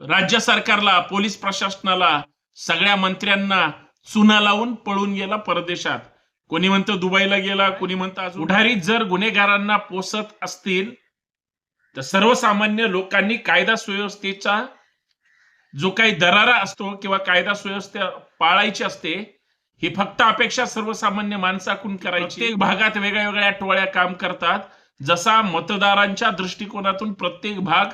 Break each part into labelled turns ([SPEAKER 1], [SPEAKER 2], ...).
[SPEAKER 1] राज्य सरकारला पोलीस प्रशासनाला सगळ्या मंत्र्यांना चुना लावून पळून गेला परदेशात. कोणी म्हणतं दुबईला गेला कोणी म्हणतं अजून उधारीत जर गुन्हेगारांना पोसत असतील तर सर्वसामान्य लोकांनी कायदा सुव्यवस्थेचा जो काही दरारा असतो किंवा कायदा सुव्यवस्था पाळायची असते ही फक्त अपेक्षा सर्वसामान्य माणसाकडून करायची. प्रत्येक भागात वेगळ्या वेगळ्या टोळ्या काम करतात. जसा मतदारांच्या दृष्टिकोनातून प्रत्येक भाग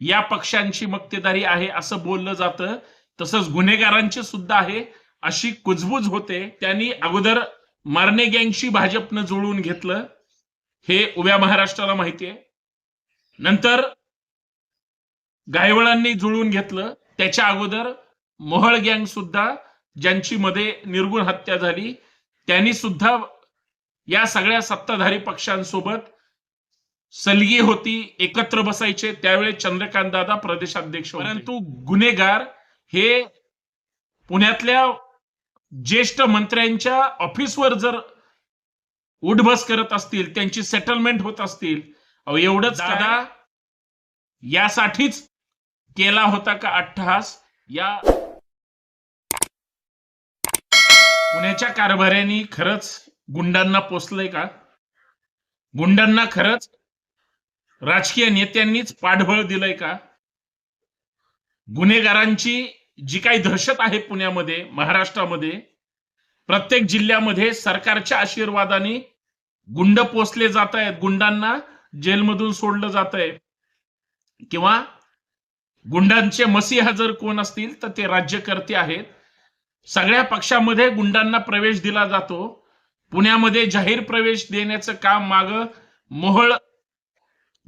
[SPEAKER 1] या पक्षांची मक्तेदारी आहे असं बोललं जातं. तसंच गुन्हेगारांची सुद्धा आहे. अशी कुजबूज होते. त्यांनी अगोदर मारणे गँगशी भाजपनं जुळवून घेतलं. हे उभ्या महाराष्ट्राला माहिती आहे. नंतर गायवळांनी जुळवून घेतलं. त्याच्या अगोदर मोहळ गँग सुद्धा ज्यांची मध्ये निर्गुण हत्या झाली त्यांनी सुद्धा या सगळ्या सत्ताधारी पक्षांसोबत सलगी होती एकत्र बसायचे. त्यावेळेस चंद्रकांत दादा प्रदेशाध्यक्ष. परंतु गुन्हेगार हे पुण्यातल्या ज्येष्ठ मंत्र्यांच्या ऑफिसवर जर उठबस करत असतील त्यांची सेटलमेंट होत असतील एवढंच दादा यासाठीच केला होता का अट्टहास? या पुण्याच्या कारभाऱ्यांनी खरंच गुंडांना पोचलंय का? गुंडांना खरंच राजकीय नेत्यांनीच पाठबळ दिलंय का? गुन्हेगारांची जी काही दहशत आहे पुण्यामध्ये महाराष्ट्रामध्ये प्रत्येक जिल्ह्यामध्ये सरकारच्या आशीर्वादाने गुंड पोचले जात आहेत गुंडांना जेलमधून सोडलं जात आहे किंवा गुंडांचे मसीहा जर कोण असतील तर ते राज्यकर्ते आहेत. सगळ्या पक्षामध्ये गुंडांना प्रवेश दिला जातो. पुण्यामध्ये जाहीर प्रवेश देण्याचं काम माग मोहळ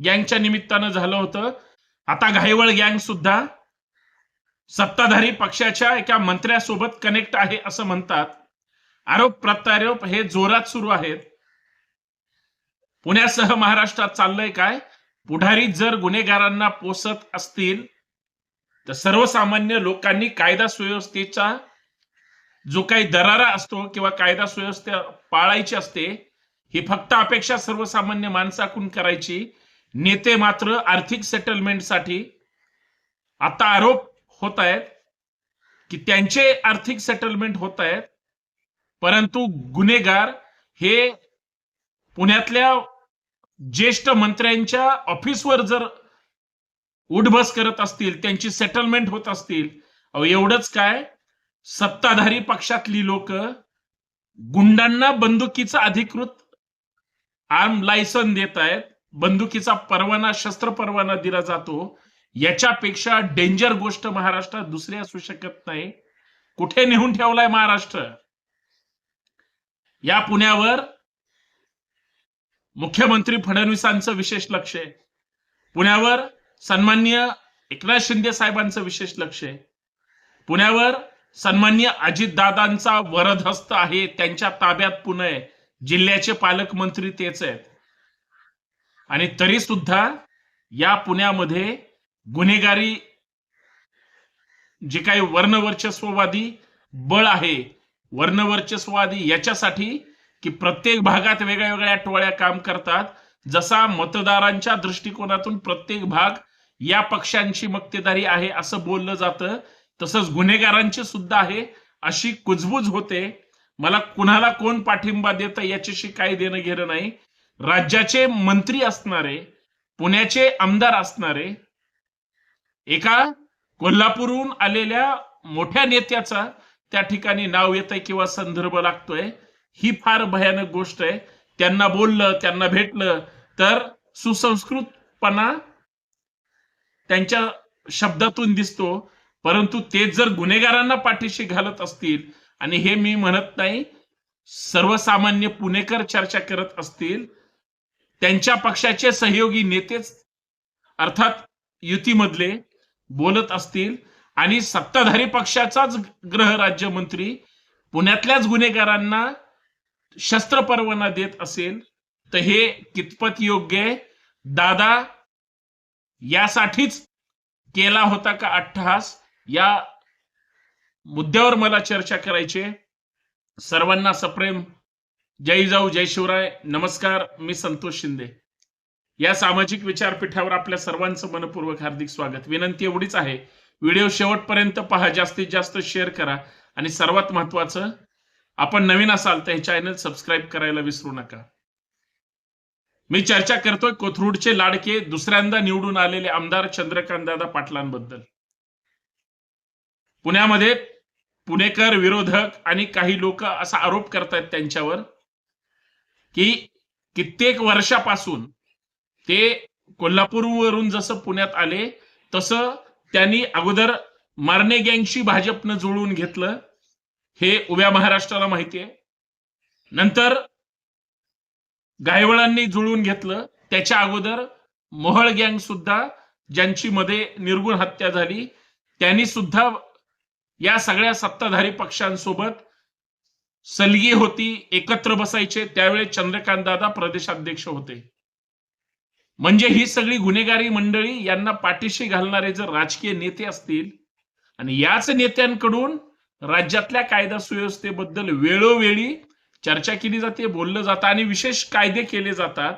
[SPEAKER 1] गँगच्या निमित्तानं झालं होतं. आता घाईवळ गँग सुद्धा सत्ताधारी पक्षाच्या एका मंत्र्यासोबत कनेक्ट आहे असं म्हणतात. आरोप प्रत्यारोप हे जोरात सुरू आहेत. पुण्यासह महाराष्ट्रात चाललंय काय? पुढारी जर गुन्हेगारांना पोसत असतील तर सर्वसामान्य लोकांनी कायदा सुव्यवस्थेचा जो काही दरारा असतो किंवा कायदा सुव्यवस्था पाळायची असते ही फक्त अपेक्षा सर्वसामान्य माणसाकडून करायची. नेते मात्र आर्थिक सेटलमेंटसाठी आता आरोप होत आहेत की त्यांचे आर्थिक सेटलमेंट होत आहेत. परंतु गुन्हेगार हे पुण्यातल्या ज्येष्ठ मंत्र्यांच्या ऑफिसवर जर उठबस करत असतील त्यांची सेटलमेंट होत असतील एवढंच काय? सत्ताधारी पक्षातली लोक गुंडांना बंदुकीचा अधिकृत आर्म लायसन देत आहेत. बंदुकीचा परवाना शस्त्र परवाना दिला जातो. याच्यापेक्षा डेंजर गोष्ट महाराष्ट्रात दुसरी असू शकत नाही. कुठे नेऊन ठेवलाय महाराष्ट्र? या पुण्यावर मुख्यमंत्री फडणवीसांचं विशेष लक्ष आहे. पुण्यावर सन्मान्य एकनाथ शिंदे साहेबांचं विशेष लक्ष आहे. पुण्यावर सन्मान्य अजितदादांचा वरदहस्त आहे. त्यांच्या ताब्यात पुणे जिल्ह्याचे पालकमंत्री तेच आहेत. आणि तरी सुद्धा या पुण्यामध्ये गुन्हेगारी जे काही वर्णवर्चस्ववादी बळ आहे वर्णवर्चस्ववादी याच्यासाठी की प्रत्येक भागात वेगळ्या वेगळ्या टोळ्या काम करतात जसा मतदारांच्या दृष्टिकोनातून प्रत्येक भाग या पक्षांची मक्तेदारी आहे असं बोललं जातं तसंच गुन्हेगारांची सुद्धा आहे अशी कुजबूज होते. मला कुणाला कोण पाठिंबा देतं याच्याशी काही देणं घेणं नाही. राज्याचे मंत्री असणारे पुण्याचे आमदार असणारे एका कोल्हापूरहून आलेल्या मोठ्या नेत्याचा त्या ठिकाणी नाव येतंय किंवा संदर्भ लागतोय ही फार भयानक गोष्ट आहे. त्यांना बोललं त्यांना भेटलं तर सुसंस्कृतपणा त्यांच्या शब्दातून दिसतो. परंतु तेच जर गुन्हेगारांना पाठीशी घालत असतील आणि हे मी म्हणत नाही सर्वसामान्य पुणेकर चर्चा करत असतील त्यांच्या पक्षाचे सहयोगी नेतेच अर्थात युतीमधले बोलत असतील आणि सत्ताधारी पक्षाचाच गृह राज्यमंत्री पुण्यातल्याच गुन्हेगारांना शस्त्र परवाना देत असेल तर हे कितपत योग्य आहे? दादा यासाठीच केला होता का अट्टहास? या मुद्द्यावर मला चर्चा करायची सर्वांना सप्रेम जय जाऊ जय शिवराय. नमस्कार मी संतोष शिंदे. या सामाजिक विचारपीठावर आपल्या सर्वांचं मनपूर्वक हार्दिक स्वागत. विनंती एवढीच आहे व्हिडिओ शेवटपर्यंत पहा जास्तीत जास्त शेअर करा आणि सर्वात महत्वाचं आपण नवीन असाल तर हे चॅनल सबस्क्राईब करायला विसरू नका. मी चर्चा करतोय कोथरूडचे लाडके दुसऱ्यांदा निवडून आलेले आमदार चंद्रकांत दादा पाटलांबद्दल. पुण्यामध्ये पुणेकर विरोधक आणि काही लोक असा आरोप करतायत त्यांच्यावर. की कित्येक वर्षापासून ते कोल्हापूरवरून जसं पुण्यात आले तसं त्यांनी अगोदर मारणे गँगशी भाजपनं जुळवून घेतलं. हे उभ्या महाराष्ट्राला माहिती आहे. नंतर गायवळांनी जुळवून घेतलं. त्याच्या अगोदर मोहळ गँग सुद्धा ज्यांची मध्ये निर्गुण हत्या झाली त्यांनी सुद्धा या सगळ्या सत्ताधारी पक्षांसोबत सलगी होती एकत्र बसायचे त्यावेळी चंद्रकांत दादा प्रदेशाध्यक्ष होते. म्हणजे ही सगळी गुन्हेगारी मंडळी यांना पाठीशी घालणारे जर राजकीय नेते असतील आणि याच नेत्यांकडून राज्यातल्या कायदा सुव्यवस्थेबद्दल वेळोवेळी चर्चा केली जाते बोललं जातं आणि विशेष कायदे केले जातात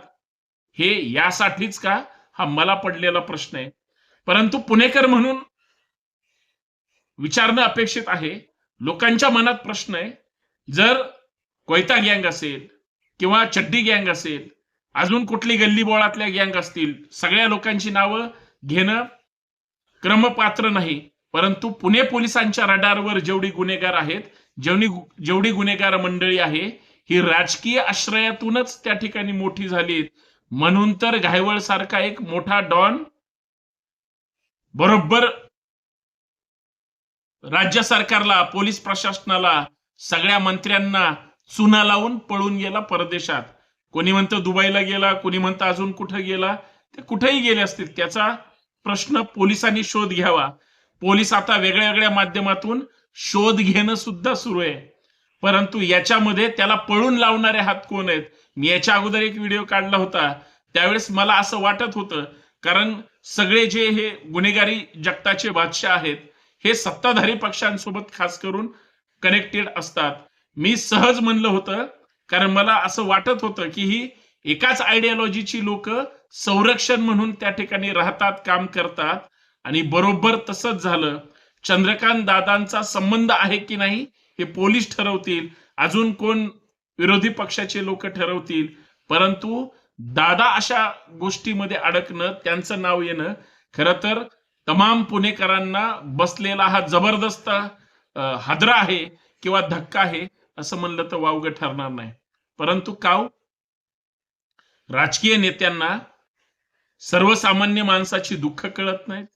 [SPEAKER 1] हे यासाठीच का? हा मला पडलेला प्रश्न आहे. परंतु पुणेकर म्हणून विचारणं अपेक्षित आहे. लोकांच्या मनात प्रश्न आहे जर कोयता गँग असेल किंवा चड्डी गँग असेल अजून कुठली गल्ली बोळातल्या गँग असतील सगळ्या लोकांची नावं घेणं क्रमपात्र नाही. परंतु पुणे पोलिसांच्या रडारवर जेवढी गुन्हेगार आहेत जेवढी जेवढी गुन्हेगार मंडळी आहे ही राजकीय आश्रयातूनच त्या ठिकाणी मोठी झाली म्हणून तर घायवळ सारखा एक मोठा डॉन बरोबर राज्य सरकारला पोलीस प्रशासनाला सगळ्या मंत्र्यांना चुना लावून पळून गेला परदेशात. कोणी म्हणतं दुबईला गेला कोणी म्हणतं अजून कुठं गेला ते कुठेही गेले असतील त्याचा प्रश्न पोलिसांनी शोध घ्यावा. पोलीस आता वेगळ्या वेगळ्या माध्यमातून शोध घेणं सुद्धा सुरू आहे. परंतु याच्यामध्ये त्याला पळून लावणारे हात कोण आहेत? मी याच्या अगोदर एक व्हिडिओ काढला होता. त्यावेळेस मला असं वाटत होतं कारण सगळे जे हे गुन्हेगारी जगताचे बादशाह आहेत हे सत्ताधारी पक्षांसोबत खास करून कनेक्टेड असतात. मी सहज म्हणलं होतं कारण मला असं वाटत होतं की ही एकाच आयडियोलॉजीची लोक संरक्षण म्हणून त्या ठिकाणी राहतात काम करतात. आणि बरोबर तसंच झालं. चंद्रकांत दादांचा संबंध आहे की नाही हे पोलीस ठरवतील. अजून कोण विरोधी पक्षाचे लोक ठरवतील. परंतु दादा अशा गोष्टीमध्ये अडकणं त्यांचं नाव येणं खरं तर तमाम पुणेकरांना बसलेला हा जबरदस्त हादरा आहे किंवा धक्का आहे असं म्हणलं तर वावग ठरणार नाही. परंतु काव राजकीय नेत्यांना सर्वसामान्य माणसाची दुःख कळत नाहीत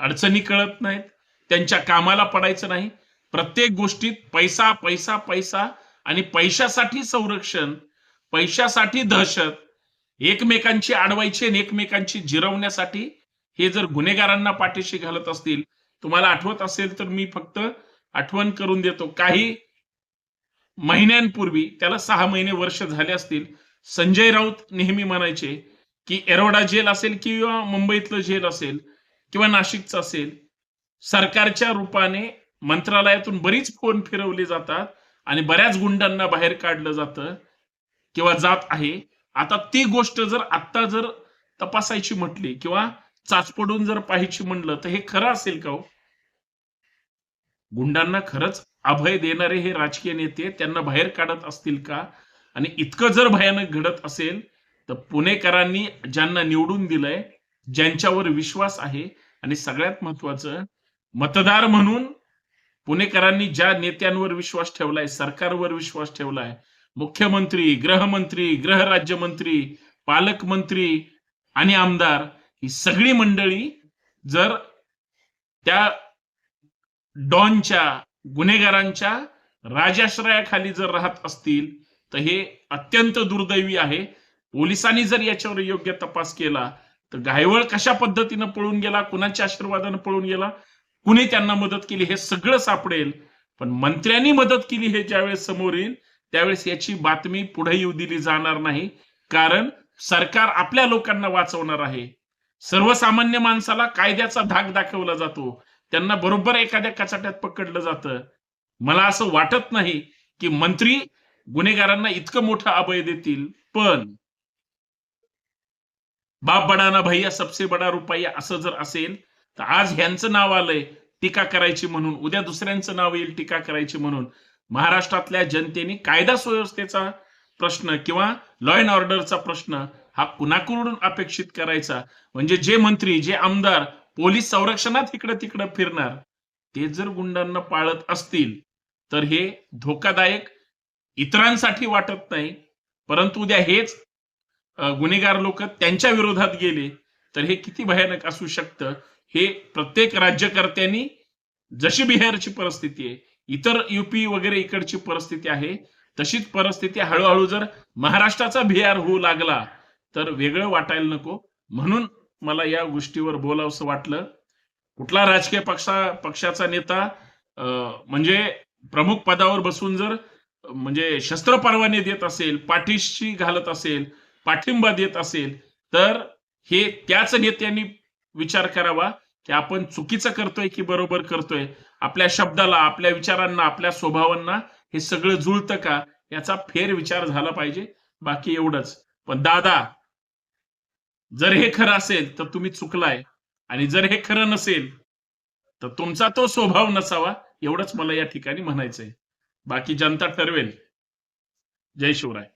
[SPEAKER 1] अडचणी कळत नाहीत त्यांच्या कामाला पडायचं नाही. प्रत्येक गोष्टीत पैसा पैसा पैसा आणि पैशासाठी संरक्षण पैशासाठी दहशत एकमेकांची अडवायची आणि एकमेकांची जिरवण्यासाठी हे जर गुन्हेगारांना पाठीशी घालत असतील तुम्हाला आठवत असेल तर मी फक्त आठवण करून देतो. काही महिन्यांपूर्वी त्याला सहा महिने वर्ष झाले असतील संजय राऊत नेहमी म्हणायचे की एरोडा जेल असेल किंवा मुंबईतलं जेल असेल किंवा नाशिकचं असेल सरकारच्या रूपाने मंत्रालयातून बरीच फोन फिरवले जातात आणि बऱ्याच गुंडांना बाहेर काढलं जातं किंवा जात आहे. आता ती गोष्ट जर आत्ता जर तपासायची म्हटली किंवा चाचपडून जर पाहायची म्हणलं तर हे खरं असेल का हो? गुंडांना खरंच अभय देणारे हे राजकीय नेते त्यांना बाहेर काढत असतील का? आणि इतकं जर भयानक घडत असेल तर पुणेकरांनी ज्यांना निवडून दिलंय ज्यांच्यावर विश्वास आहे आणि सगळ्यात महत्वाचं मतदार म्हणून पुणेकरांनी ज्या नेत्यांवर विश्वास ठेवलाय सरकारवर विश्वास ठेवलाय मुख्यमंत्री गृहमंत्री गृहराज्यमंत्री पालकमंत्री आणि आमदार ही सगळी मंडळी जर त्या डॉनच्या गुन्हेगारांच्या राजाश्रयाखाली जर राहत असतील तर हे अत्यंत दुर्दैवी आहे. पोलिसांनी जर याच्यावर योग्य तपास केला तर घायवळ कशा पद्धतीनं पळून गेला कुणाच्या आशीर्वादानं पळून गेला कुणी त्यांना मदत केली हे सगळं सापडेल. पण मंत्र्यांनी मदत केली हे ज्यावेळेस समोर येईल त्यावेळेस याची बातमी पुढे येऊ दिली जाणार नाही. कारण सरकार आपल्या लोकांना वाचवणार आहे. सर्वसामान्य माणसाला कायद्याचा धाक दाखवला जातो. त्यांना बरोबर एखाद्या कचाट्यात पकडलं जातं. मला असं वाटत नाही की मंत्री गुन्हेगारांना इतकं मोठं अभय देतील पण बाप बडाना भैया सबसे बडा रुपया असं जर असेल तर आज ह्यांचं नाव आलंय टीका करायची म्हणून. उद्या दुसऱ्यांचं नाव येईल टीका करायची म्हणून. महाराष्ट्रातल्या जनतेने कायदा सुव्यवस्थेचा प्रश्न किंवा लॉ अँड ऑर्डरचा प्रश्न हा कुणाकडून अपेक्षित करायचा? म्हणजे जे मंत्री जे आमदार पोलीस संरक्षणात इकडं तिकडं फिरणार. ते जर गुंडांना पाळत असतील तर हे धोकादायक इतरांसाठी वाटत नाही. परंतु उद्या हेच गुन्हेगार लोक त्यांच्या विरोधात गेले तर हे किती भयानक असू शकतं? हे प्रत्येक राज्यकर्त्यांनी जशी बिहारची परिस्थिती आहे इतर युपी वगैरे इकडची परिस्थिती आहे तशीच परिस्थिती हळूहळू जर महाराष्ट्राचा बिहार होऊ लागला तर वेगळं वाटायला नको. म्हणून मला या गोष्टीवर बोलावंसं वाटलं. कुठला राजकीय पक्षा पक्षाचा नेता अं, म्हणजे प्रमुख पदावर बसून जर म्हणजे शस्त्र परवाने देत असेल पाठीशी घालत असेल पाठिंबा देत असेल तर हे त्याच नेत्यांनी विचार करावा की आपण चुकीचं करतोय की बरोबर करतोय. आपल्या शब्दाला आपल्या विचारांना आपल्या स्वभावांना हे सगळं जुळतं का याचा फेर विचार झाला पाहिजे. बाकी एवढंच. पण दादा जर हे खरं असेल तर तुम्ही चुकलाय. आणि जर हे खरं नसेल तर तुमचा तो स्वभाव नसावा एवढंच मला या ठिकाणी म्हणायचंय. बाकी जनता ठरवेल. जय शिवराय.